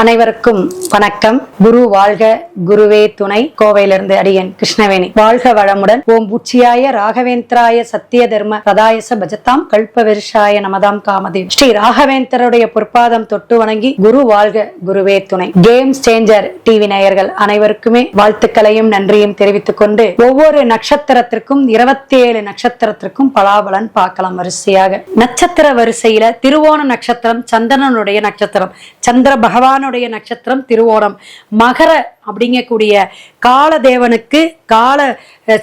அனைவருக்கும் வணக்கம். குரு வாழ்க குருவே துணை. கோவையிலிருந்து அடியன் கிருஷ்ணவேணி. வாழ்க வளமுடன். ஓம் உச்சியாய ராகவேந்திராய சத்திய தர்ம சதாயச பஜத்தாம் கல்பவெருஷாய நமதாம் காமதேவ். ஸ்ரீ ராகவேந்தருடைய பொற்பாதம் தொட்டு வணங்கி குரு வாழ்க குருவே துணை. கேம் சேஞ்சர் டிவி நேயர்கள் அனைவருக்குமே வாழ்த்துக்களையும் நன்றியும் தெரிவித்துக் கொண்டு ஒவ்வொரு நட்சத்திரத்திற்கும் இருபத்தி ஏழு நட்சத்திரத்திற்கும் பலாபலன் பார்க்கலாம் வரிசையாக. நட்சத்திர வரிசையில திருவோண நட்சத்திரம் சந்திரனுடைய நட்சத்திரம் சந்திர பகவான பகவானுடைய நட்சத்திரம் திருவோணம். மகர அப்படிங்கக்கூடிய காலதேவனுக்கு கால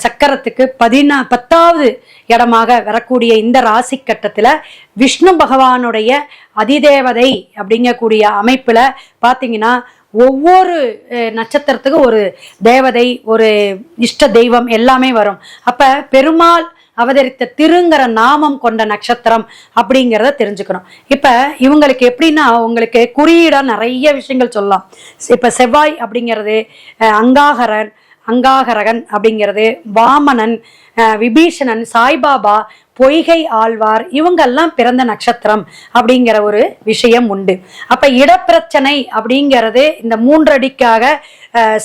சக்கரத்துக்கு பதினா பத்தாவது இடமாக வரக்கூடிய இந்த ராசி கட்டத்துல விஷ்ணு பகவானுடைய அதிதேவதை அப்படிங்கக்கூடிய அமைப்புல பார்த்தீங்கன்னா ஒவ்வொரு நட்சத்திரத்துக்கும் ஒரு தேவதை ஒரு இஷ்ட தெய்வம் எல்லாமே வரும். அப்ப பெருமாள் அவதரித்த திருங்கிற நாமம் கொண்ட நட்சத்திரம் அப்படிங்கிறத தெரிஞ்சுக்கணும். இப்போ இவங்களுக்கு எப்படின்னா உங்களுக்கு குறியீடாக நிறைய விஷயங்கள் சொல்லலாம். இப்போ செவ்வாய் அப்படிங்கிறது அங்காகரன் அங்காகரகன் அப்படிங்கிறது வாமனன் விபீஷணன் சாய்பாபா பொய்கை ஆழ்வார் இவங்கெல்லாம் பிறந்த நட்சத்திரம் அப்படிங்கிற ஒரு விஷயம் உண்டு. அப்ப இடப்பிரச்சனை அப்படிங்கிறது இந்த மூன்றடிக்காக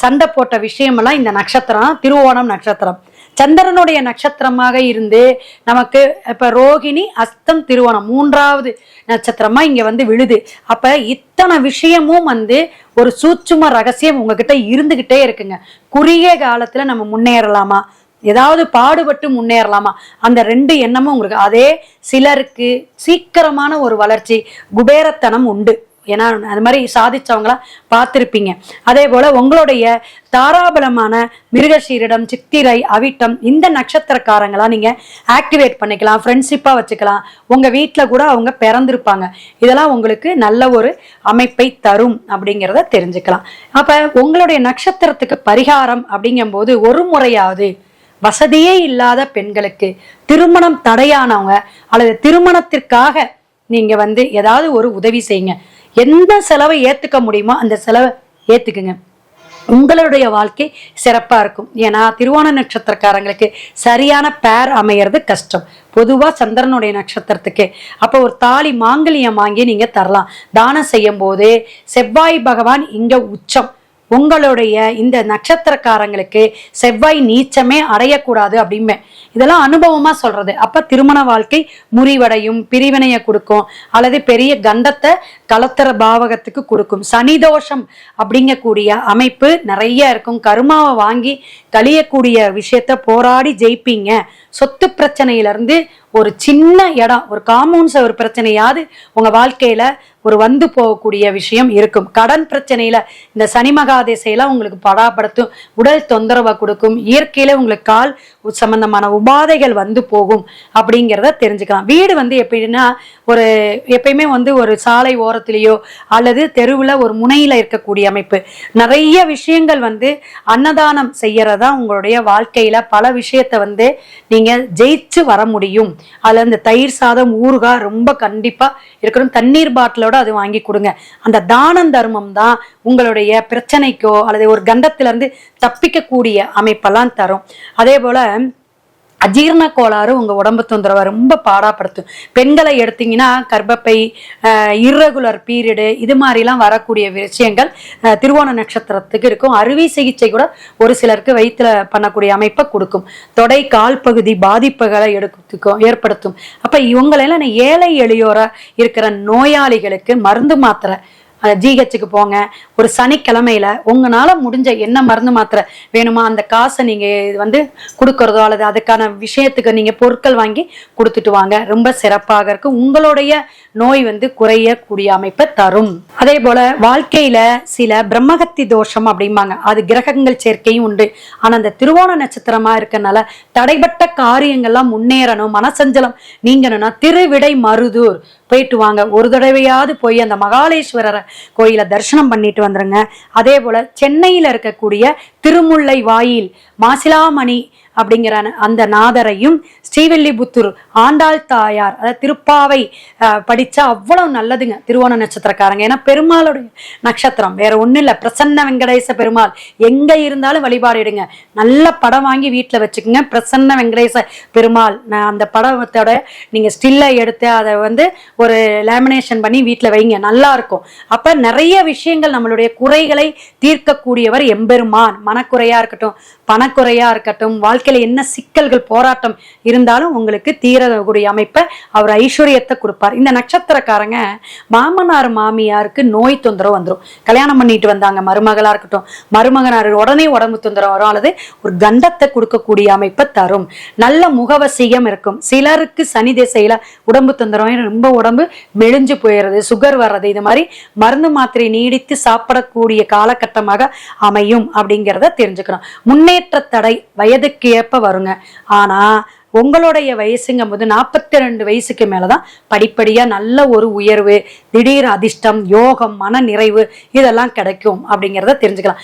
சண்டை போட்ட விஷயமெல்லாம் இந்த நட்சத்திரம் திருவோணம் நட்சத்திரம். சந்திரனுடைய நட்சத்திரமாக இருந்து நமக்கு இப்ப ரோகிணி அஸ்தம் திருவோணம் மூன்றாவது நட்சத்திரமா இங்க வந்து விழுது. அப்ப இத்தனை விஷயமும் வந்து ஒரு சூட்சும ரகசியம் உங்ககிட்ட இருந்துகிட்டே இருக்குங்க. குறுகிய காலத்துல நம்ம முன்னேறலாமா? ஏதாவது பாடுபட்டு முன்னேறலாமா? அந்த ரெண்டு எண்ணமும் உங்களுக்கு. அதே சிலருக்கு சீக்கிரமான ஒரு வளர்ச்சி குபேரத்தனம் உண்டு. ஏன்னா அது மாதிரி சாதிச்சவங்களா பார்த்துருப்பீங்க. அதே போல உங்களுடைய தாராபலமான மிருகசீரிடம் சித்திரை அவிட்டம் இந்த நட்சத்திரக்காரங்களாம் நீங்கள் ஆக்டிவேட் பண்ணிக்கலாம் ஃப்ரெண்ட்ஷிப்பாக வச்சுக்கலாம். உங்கள் வீட்டில் கூட அவங்க பிறந்திருப்பாங்க. இதெல்லாம் உங்களுக்கு நல்ல ஒரு அமைப்பை தரும் அப்படிங்கிறத தெரிஞ்சுக்கலாம். அப்போ உங்களுடைய நட்சத்திரத்துக்கு பரிகாரம் அப்படிங்கும்போது ஒரு முறையாவது வசதியே இல்லாத பெண்களுக்கு திருமணம் தடையானவங்க அல்லது திருமணத்திற்காக நீங்கள் வந்து ஏதாவது ஒரு உதவி செய்யுங்க. எந்த செலவை ஏத்துக்க முடியுமோ அந்த செலவை ஏத்துக்குங்க. உங்களுடைய வாழ்க்கை சிறப்பா இருக்கும். ஏன்னா திருவோண நட்சத்திரக்காரங்களுக்கு சரியான பேர் அமையிறது கஷ்டம். பொதுவா சந்திரனுடைய நட்சத்திரத்துக்கு. அப்போ ஒரு தாலி மாங்கல்யம் வாங்கி நீங்க தரலாம். தானம் செய்யும் போது செவ்வாய் பகவான் இங்க உச்சம். உங்களுடைய இந்த நட்சத்திரக்காரங்களுக்கு செவ்வாய் நீச்சமே அடையக்கூடாது அப்படிமே இதெல்லாம் அனுபவமா சொல்றது. அப்ப திருமண வாழ்க்கை முறிவடையும் பிரிவினையை கொடுக்கும் அல்லது பெரிய கண்டத்தை கலத்தர பாவகத்துக்கு கொடுக்கும். சனிதோஷம் அப்படிங்கக்கூடிய அமைப்பு நிறைய இருக்கும். கருமாவை வாங்கி கழியக்கூடிய விஷயத்த போராடி ஜெயிப்பீங்க. சொத்து பிரச்சனையிலேருந்து ஒரு சின்ன இடம் ஒரு காமௌண்ட்ஸ் ஒரு பிரச்சனையாவது உங்க வாழ்க்கையில ஒரு வந்து போகக்கூடிய விஷயம் இருக்கும். கடன் பிரச்சனையில இந்த சனி மகாதேசையெல்லாம் உங்களுக்கு படாப்படுத்தும் உடல் தொந்தரவை கொடுக்கும் இயற்கையில உங்களுக்கு கால் சம்பந்தமான உபாதைகள் வந்து போகும் அப்படிங்கிறத தெரிஞ்சுக்கலாம். வீடு வந்து எப்படின்னா ஒரு எப்பயுமே வந்து ஒரு சாலை ஓரத்திலேயோ அல்லது தெருவில் ஒரு முனையில இருக்கக்கூடிய அமைப்பு. நிறைய விஷயங்கள் வந்து அன்னதானம் செய்யறதா உங்களுடைய வாழ்க்கையில பல விஷயத்த வந்து நீங்க ஜெயிச்சு வர முடியும். அதுல இந்த தயிர் சாதம் ஊறுகாய் ரொம்ப கண்டிப்பா இருக்கணும். தண்ணீர் பாட்டிலோட அது வாங்கி கொடுங்க. அந்த தானம் தர்மம் தான் உங்களுடைய பிரச்சனைக்கோ அல்லது ஒரு கண்டத்திலிருந்து தப்பிக்கக்கூடிய அமைப்பெல்லாம் தரும். அதே போல அஜீரண கோளாறு உங்கள் உடம்பு தொந்தரவை ரொம்ப பாடாப்படுத்தும். பெண்களை எடுத்தீங்கன்னா கர்ப்பப்பை இர்ரெகுலர் பீரியடு இது மாதிரிலாம் வரக்கூடிய விஷயங்கள் திருவோண நட்சத்திரத்துக்கு இருக்கும். அறுவை சிகிச்சை கூட ஒரு சிலருக்கு வயிற்றில் பண்ணக்கூடிய அமைப்பை கொடுக்கும். தொடை கால் பகுதி பாதிப்புகளை எடுத்துக்கும் ஏற்படுத்தும். அப்போ இவங்களெல்லாம் ஏழை எளியோராக இருக்கிற நோயாளிகளுக்கு மருந்து மாத்திரை ஜிஹெச்சுக்கு போங்க. ஒரு சனிக்கிழமையில உங்களால முடிஞ்ச என்ன மருந்து மாத்திரை வேணுமா அந்த காசை நீங்க வந்து கொடுக்கறதோ அல்லது அதுக்கான விஷயத்துக்கு நீங்க பொருட்கள் வாங்கி கொடுத்துட்டு வாங்க. ரொம்ப சிறப்பாக இருக்கும் உங்களுடைய நோய் வந்து குறையக்கூடிய அமைப்பை தரும். அதே போல வாழ்க்கையில சில பிரம்மகத்தி தோஷம் அப்படிம்பாங்க. அது கிரகங்கள் சேர்க்கையும் உண்டு. ஆனா அந்த திருவோண நட்சத்திரமா இருக்கனால தடைப்பட்ட காரியங்கள்லாம் முன்னேறணும். மனசஞ்சலம் நீங்கணும்னா திருவிடை மருதூர். போயிட்டு வாங்க. ஒரு தடவையாவது போய் அந்த மகாலேஸ்வரர் கோயிலை தரிசனம் பண்ணிட்டு வந்துருங்க. அதே போல சென்னையில் இருக்கக்கூடிய திருமுல்லை வாயில் மாசிலாமணி அப்படிங்கிற அந்த நாதரையும் ஸ்ரீவெல்லிபுத்தூர் ஆண்டாள் தாயார் அதாவது திருப்பாவை படித்தா படிச்சா அவ்வளவு நல்லதுங்க திருவோண நட்சத்திரக்காரங்க. ஏன்னா பெருமாளுடைய நட்சத்திரம் வேற ஒண்ணும் இல்ல. பிரசன்ன வெங்கடேச பெருமாள். எங்க இருந்தாலும் வழிபாடிடுங்க. நல்ல படம் வாங்கி வீட்டில் வச்சுக்கோங்க. பிரசன்ன வெங்கடேச பெருமாள். நான் அந்த படத்தோட நீங்க ஸ்டில்லை எடுத்து அதை வந்து ஒரு லேமினேஷன் பண்ணி வீட்டில் வைங்க. நல்லா இருக்கும். அப்போ நிறைய விஷயங்கள் நம்மளுடைய குறைகளை தீர்க்கக்கூடியவர் எம்பெருமான். மனக்குறையா இருக்கட்டும் பணக்குறையா இருக்கட்டும் வாழ்க்கை வாழ்க்கையில என்ன சிக்கல்கள் போராட்டம் இருந்தாலும் உங்களுக்கு தீரக்கூடிய அமைப்பை அவர் ஐஸ்வர்யத்தை கொடுப்பார். இந்த நட்சத்திரக்காரங்க மாமனார் மாமியாருக்கு நோய் தொந்தரவு வந்துடும் கல்யாணம் பண்ணிட்டு வந்தாங்க மருமகளா இருக்கட்டும். மருமகனார் உடனே உடம்பு தொந்தரவு வரும் அல்லது ஒரு கண்டத்தை கொடுக்கக்கூடிய அமைப்பை தரும். நல்ல முகவசியம் இருக்கும். சிலருக்கு சனி திசையில உடம்பு தொந்தரவு ரொம்ப உடம்பு மெலிஞ்சு போயிடுறது சுகர் வர்றது இது மாதிரி மருந்து மாத்திரை நீடித்து சாப்பிடக்கூடிய காலகட்டமாக அமையும் அப்படிங்கிறத தெரிஞ்சுக்கணும். முன்னேற்ற தடை வயதுக்கு ஏற்ப வருங்க? ஆனா உங்களுடைய வயசுங்கும் போது நாற்பத்தி ரெண்டு வயசுக்கு மேலதான் படிப்படியா நல்ல ஒரு உயர்வு திடீர் அதிர்ஷ்டம் யோகம் மன நிறைவு இதெல்லாம் கிடைக்கும் அப்படிங்கிறத தெரிஞ்சுக்கலாம்.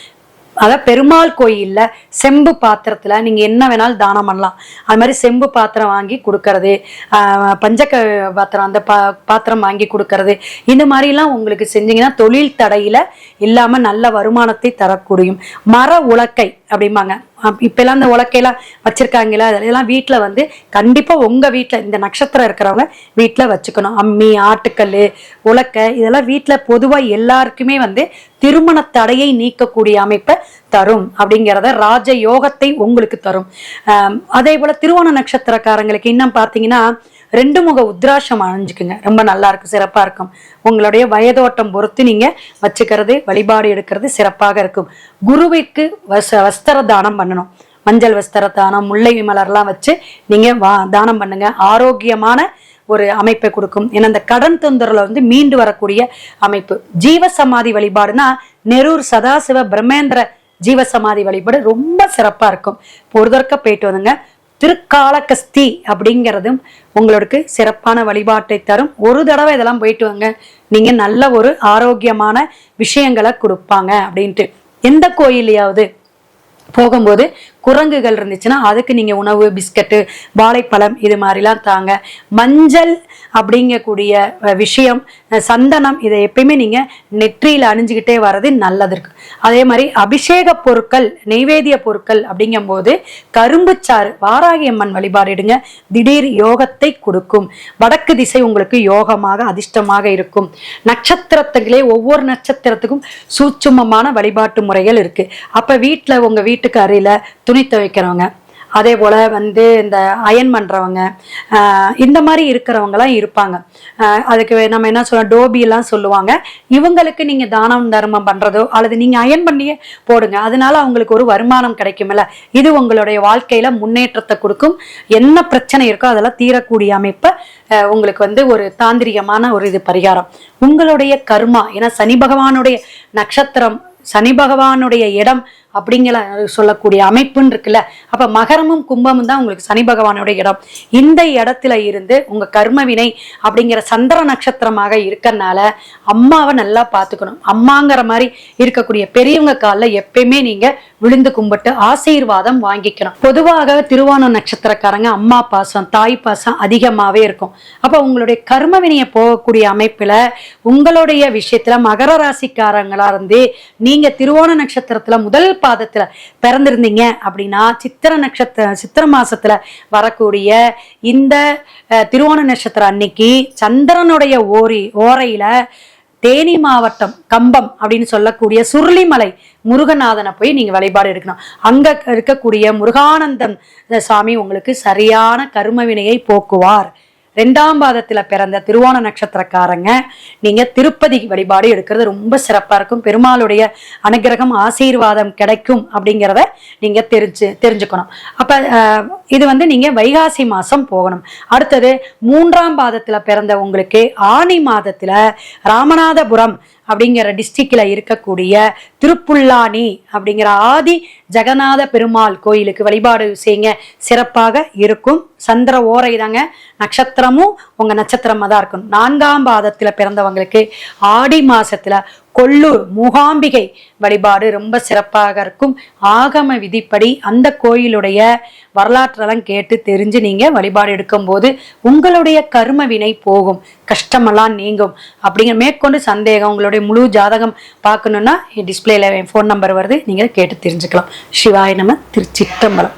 அதாவது பெருமாள் கோயில்ல செம்பு பாத்திரத்துல நீங்க என்ன வேணாலும் தானம் பண்ணலாம். அது மாதிரி செம்பு பாத்திரம் வாங்கி கொடுக்கறது ஆஹ் பஞ்சக்க பாத்திரம் அந்த பா பாத்திரம் வாங்கி கொடுக்கறது இந்த மாதிரிலாம் உங்களுக்கு செஞ்சீங்கன்னா தொழில் தடையில இல்லாம நல்ல வருமானத்தை தரக்கூடியும். மர உலக்கை அப்படிம்பாங்க. இப்பெல்லாம் இந்த உலக்கையெல்லாம் வச்சிருக்காங்களா அதெல்லாம் வீட்டில் வந்து கண்டிப்பாக உங்க வீட்டில் இந்த நட்சத்திரம் இருக்கிறவங்க வீட்டில் வச்சுக்கணும். அம்மி ஆட்டுக்கல் உலக்கை இதெல்லாம் வீட்டில் பொதுவாக எல்லாருக்குமே வந்து திருமண தடையை நீக்கக்கூடிய அமைப்பை தரும் அப்படிங்கிறத ராஜ யோகத்தை உங்களுக்கு தரும். அதே போல திருவோண நட்சத்திரக்காரங்களுக்கு இன்னும் பார்த்தீங்கன்னா ரெண்டு முக உத்ராசம் அணிஞ்சுக்குங்க. ரொம்ப நல்லா இருக்கும் சிறப்பாக இருக்கும். உங்களுடைய வயதோட்டம் பொறுத்து நீங்கள் வச்சுக்கிறது வழிபாடு எடுக்கிறது சிறப்பாக இருக்கும். குருவிற்கு வச வஸ்திர தானம் பண்ணணும். மஞ்சள் வஸ்திர தானம் முல்லை மலர்லாம் வச்சு நீங்கள் வா தானம் பண்ணுங்க. ஆரோக்கியமான ஒரு அமைப்பை கொடுக்கும். ஏன்னா இந்த கடன் தொந்தரவுல வந்து மீண்டு வரக்கூடிய அமைப்பு. ஜீவசமாதி வழிபாடுனா நெரூர் சதாசிவ பிரம்மேந்திர ஜீவசமாதி வழிபாடு ரொம்ப சிறப்பாக இருக்கும். பொறுதற்க போயிட்டு வந்துங்க. திருக்காலகஸ்தி அப்படிங்கிறதும் உங்களுக்கு சிறப்பான வழிபாட்டை தரும். ஒரு தடவை இதெல்லாம் போயிட்டு வாங்க. நீங்க நல்ல ஒரு ஆரோக்கியமான விஷயங்களை கொடுப்பாங்க அப்படின்ட்டு. எந்த கோயிலையாவது போகும்போது குரங்குகள் இருந்துச்சுன்னா அதுக்கு நீங்க உணவு பிஸ்கட்டு வாழைப்பழம் இது மாதிரிலாம் தாங்க. மஞ்சள் அப்படிங்கக்கூடிய விஷயம் சந்தனம் இதை எப்பயுமே நீங்க நெற்றியில் அணிஞ்சுக்கிட்டே வர்றது நல்லது இருக்கு. அதே மாதிரி அபிஷேக பொருட்கள் நெய்வேதிய பொருட்கள் அப்படிங்கும்போது கரும்புச்சாறு வாராகி அம்மன் வழிபாடிடுங்க திடீர் யோகத்தை கொடுக்கும். வடக்கு திசை உங்களுக்கு யோகமாக அதிர்ஷ்டமாக இருக்கும். நட்சத்திரத்துகளே ஒவ்வொரு நட்சத்திரத்துக்கும் சூட்சுமமான வழிபாட்டு முறைகள் இருக்கு. அப்ப வீட்டில் உங்க வீட்டுக்கு அறையில் துணி துவைக்கிறவங்க அதே போல் வந்து இந்த அயன் பண்ணுறவங்க இந்த மாதிரி இருக்கிறவங்களாம் இருப்பாங்க. ஆஹ் அதுக்கு நம்ம என்ன சொல்ல டோபிலாம் சொல்லுவாங்க. இவங்களுக்கு நீங்கள் தானம் தர்மம் பண்ணுறதோ அல்லது நீங்கள் அயன் பண்ணியே போடுங்க அதனால அவங்களுக்கு ஒரு வருமானம் கிடைக்கும்ல. இது உங்களுடைய வாழ்க்கையில் முன்னேற்றத்தை கொடுக்கும். என்ன பிரச்சனை இருக்கோ அதெல்லாம் தீரக்கூடிய அமைப்பை ஆஹ் உங்களுக்கு வந்து ஒரு தாந்திரிகமான ஒரு இது பரிகாரம். உங்களுடைய கர்மா ஏன்னா சனி பகவானுடைய நட்சத்திரம் சனி பகவானுடைய இடம் அப்படிங்கிற சொல்லக்கூடிய அமைப்புன்னு இருக்குல்ல. அப்ப மகரமும் கும்பமும் தான் உங்களுக்கு சனி பகவானுடைய இடம். இந்த இடத்துல இருந்து உங்க கர்மவினை அப்படிங்கிற சந்திர நட்சத்திரமாக இருக்கறனால அம்மாவை நல்லா பார்த்துக்கணும். அம்மாங்கிற மாதிரி இருக்கக்கூடிய பெரியவங்க காலில் எப்பயுமே நீங்க விழுந்து கும்பிட்டு ஆசீர்வாதம் வாங்கிக்கணும். பொதுவாக திருவான நட்சத்திரக்காரங்க அம்மா பாசம் தாய் பாசம் அதிகமாகவே இருக்கும். அப்போ உங்களுடைய கர்மவினையை போகக்கூடிய அமைப்பில் உங்களுடைய விஷயத்தில் மகர ராசிக்காரங்களாக இருந்து நீங்கள் திருவோண நட்சத்திரத்தில் முதல் பாதத்துல பிறந்திருந்தீங்க அப்படின்னா சித்திர நட்சத்திர சித்திர மாசத்துல வரக்கூடிய இந்த திருவோண நட்சத்திரம் அன்னைக்கு சந்திரனுடைய ஓரி ஓரையில தேனி மாவட்டம் கம்பம் அப்படின்னு சொல்லக்கூடிய சுருளிமலை முருகநாதனை போய் நீங்க வழிபாடு எடுக்கணும். அங்க இருக்கக்கூடிய முருகானந்தம் சாமி உங்களுக்கு சரியான கரும வினையை போக்குவார். ரெண்டாம் பாதத்துல பிறந்த திருவோண நட்சத்திரக்காரங்க. நீங்க திருப்பதி வழிபாடு எடுக்கிறது ரொம்ப சிறப்பா இருக்கும். பெருமாளுடைய அனுகிரகம் ஆசீர்வாதம் கிடைக்கும் அப்படிங்கிறத நீங்க தெரிஞ்சு தெரிஞ்சுக்கணும். அப்ப இது வந்து நீங்க வைகாசி மாசம் போகணும். அடுத்தது மூன்றாம் பாதத்துல பிறந்த உங்களுக்கு ஆனி மாதத்துல ராமநாதபுரம் அப்படிங்கிற டிஸ்ட்ரிக்ட்ல இருக்கக்கூடிய திருப்புல்லானி அப்படிங்கிற ஆதி ஜெகநாத பெருமாள் கோயிலுக்கு வழிபாடு செய்யுங்க சிறப்பாக இருக்கும். சந்திர ஓரை தாங்க நட்சத்திரமும் உங்க நட்சத்திரமா தான் இருக்கும் நான்காம் பாதத்துல பிறந்தவங்களுக்கு ஆடி மாசத்துல கொள்ளூர் மூகாம்பிகை வழிபாடு ரொம்ப சிறப்பாக இருக்கும். ஆகம விதிப்படி அந்த கோயிலுடைய வரலாற்றெல்லாம் கேட்டு தெரிஞ்சு நீங்க வழிபாடு எடுக்கும்போது உங்களுடைய கர்ம வினை போகும். கஷ்டமெல்லாம் நீங்கும். அப்படிங்கிற மேற்கொண்டு சந்தேகம் உங்களுடைய முழு ஜாதகம் பார்க்கணுன்னா டிஸ்பிளேல என் ஃபோன் நம்பர் வருது. நீங்க கேட்டு தெரிஞ்சுக்கலாம். சிவாய நம திருச்சிற்றம்பலம்.